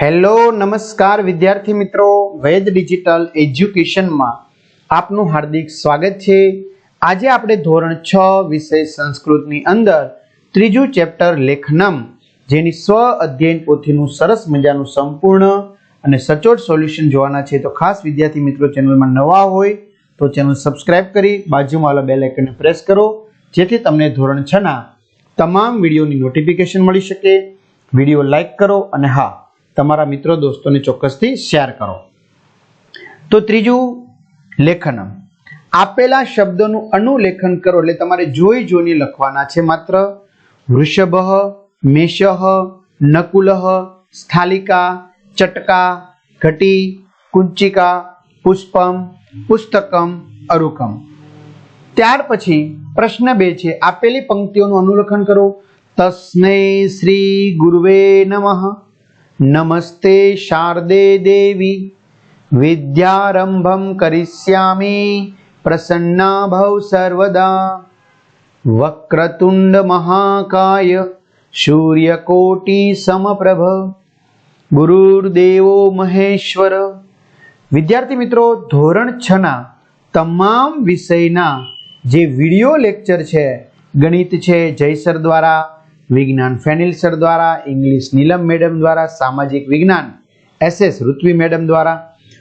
Hello, નમસ્કાર વિદ્યાર્થી મિત્રો. વેદ ડિજિટલ એજ્યુકેશનમાં આપનું હાર્દિક સ્વાગત છે. આજે આપણે ધોરણ છ વિષય સંસ્કૃતની અંદર ત્રીજું ચેપ્ટર લેખનમ, જેની સ્વ અધ્યયન પોથીનું સરસ મજાનું સંપૂર્ણ અને સચોટ સોલ્યુશન જોવાના છે. તો ખાસ વિદ્યાર્થી મિત્રો, ચેનલમાં નવા હોય તો ચેનલ સબસ્ક્રાઇબ કરી બાજુમાં આવેલા બેલ પ્રેસ કરો, જેથી તમને ધોરણ છના તમામ વિડીયોની નોટિફિકેશન મળી શકે. વીડિયો લાઇક કરો અને હા તમારા મિત્રો દોસ્તોને ચોક્કસથી શેર કરો. તો ત્રીજું લેખનમ. આપેલા શબ્દોનું અનુલેખન કરો એટલે તમારે જોઈ જોઈને લખવાના છે માત્ર વૃષભ, મેષ, નકુલ, સ્થાલિકા, ચટકા, ઘટી, કુંચિકા, પુષ્પમ, પુસ્તકમ, અરુકમ. ત્યાર પછી પ્રશ્ન બે છે. આપેલી પંક્તિઓનું અનુલેખન કરો. તસ્ને શ્રી ગુરુવે નમઃ. નમસ્તે શારદે દેવી વિદ્યારંભમ કરિષ્યામી પ્રસન્ના ભવ સર્વદા વક્રતુંડ મહાકાય સૂર્યકોટિ સમપ્રભ ગુરુર્દેવો મહેશ્વર વિદ્યાર્થી મિત્રો ધોરણ છ ના તમામ વિષયના જે વિડિયો લેક્ચર છે, ગણિત છે, જયસર દ્વારા વિજ્ઞાન ફેનિલ સર દ્વારા, ઇંગ્લિશ નીલમ મેડમ દ્વારા, સામાજિક વિજ્ઞાન એસએસ ઋત્વી મેડમ દ્વારા.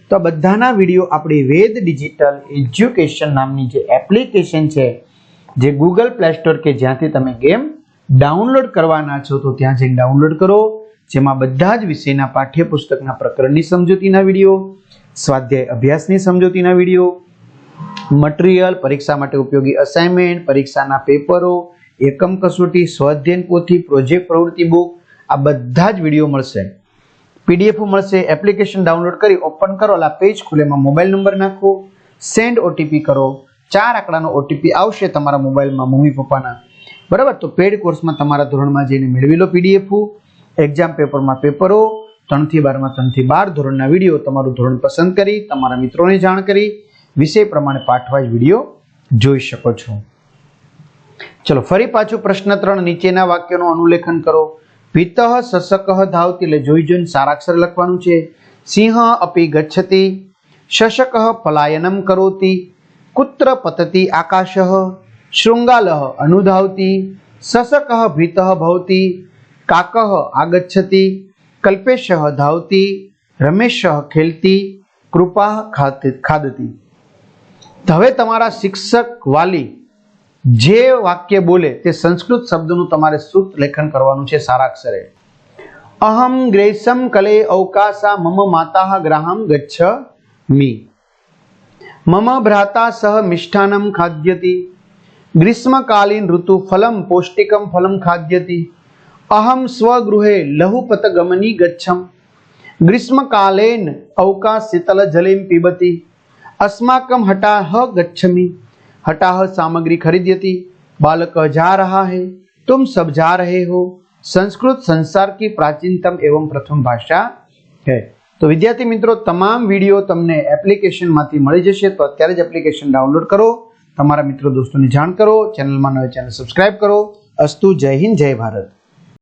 તો બધાના વીડિયો આપણી વેદ ડિજિટલ એજ્યુકેશન નામની જે એપ્લિકેશન છે, જે ગૂગલ પ્લે સ્ટોર કે જ્યાંથી તમે ગેમ ડાઉનલોડ કરવાના છો, તો ત્યાં જઈને ડાઉનલોડ કરો. જેમાં બધા જ વિષયના પાઠ્યપુસ્તકના પ્રકરણની સમજૂતીના વીડિયો, સ્વાધ્યાય અભ્યાસની સમજૂતીના વીડિયો, મટીરિયલ, પરીક્ષા માટે ઉપયોગી અસાઇનમેન્ટ, પરીક્ષાના પેપરો એકમ કસોટી સ્વાધ્યન પોથી પ્રોજેક્ટ પ્રવૃત્તિ બુક આ બધા જ વીડિયો મળશે. પીડીએફ મળશે એપ્લિકેશન ડાઉનલોડ કરી ઓપન કરો આ પેજ ખુલે મોબાઈલ નંબર નાખો સેન્ડ ઓટીપી કરો, ચાર આંકડાનો ઓટીપી આવશે તમારા મોબાઈલમાં મમ્મી પપ્પાના. બરાબર? તો પેડ કોર્સમાં તમારા ધોરણમાં જઈને મેળવી લો પીડીએફ એક્ઝામ પેપરમાં પેપરો ત્રણથી બારમાં, ત્રણથી બાર ધોરણના વીડિયો તમારું ધોરણ પસંદ કરી, તમારા મિત્રોને જાણ કરી, વિષય પ્રમાણે પાઠવાય વીડિયો જોઈ શકો છો. ચલો, ફરી પાછું પ્રશ્ન ત્રણ નીચેના વાક્યનું અનુલેખન કરો. ભીત સસક ધાવતી એટલે જોઈ જોઈને સારાક્ષર લખવાનું છે. સિંહ અપી ગચ્છતિ, શશક પલાયનમ કરોતિ, કુત્ર પતતિ આકાશ, શૃંગાલ અનુધાવતી સસક ભીત ભવતી, કાક આગચ્છતિ, કલ્પેશ ધાવતી, રમેશ ખેલતી, કૃપા ખાદતી. હવે તમારા શિક્ષક વાલી જે વાક્ય બોલે તે સંસ્કૃત શબ્દનું તમારે સૂત લેખન કરવાનું છે સારા અક્ષરે અહમ ગ્રેસમ કલે અવકાશા મમ માતા ગ્રાહમ ગચ્છ મી મમ ભ્રાતા સહ મિષ્ઠાનમ ખાદ્યતિ. ગ્રીષ્મકાલીન ઋતુ ફલમ પૌષ્ટિકમ ફલમ ખાદ્યતિ. અહમ સ્વગૃહે લહુપતગમની ગચ્છમ. ગ્રીષ્મકાલેન અવકાશ શીતલ જલીમ પીબતી. અસ્માકમ હટાહ ગચ્છમી. हटाह सामग्री खरीद्यति बालक जा रहा है तुम सब जा रहे हो संस्कृत संसार की प्राचीनतम एवं प्रथम भाषा है તો વિદ્યાર્થી મિત્રો તમામ વિડીયો તમને એપ્લિકેશનમાંથી મળી જશે તો અત્યારે જ એપ્લિકેશન ડાઉનલોડ કરો તમારા મિત્રો દોસ્તોને જાણ કરો ચેનલમાં નવે ચેનલ સબસ્ક્રાઇબ કરો અસ્તુ જય હિન્દ જય ભારત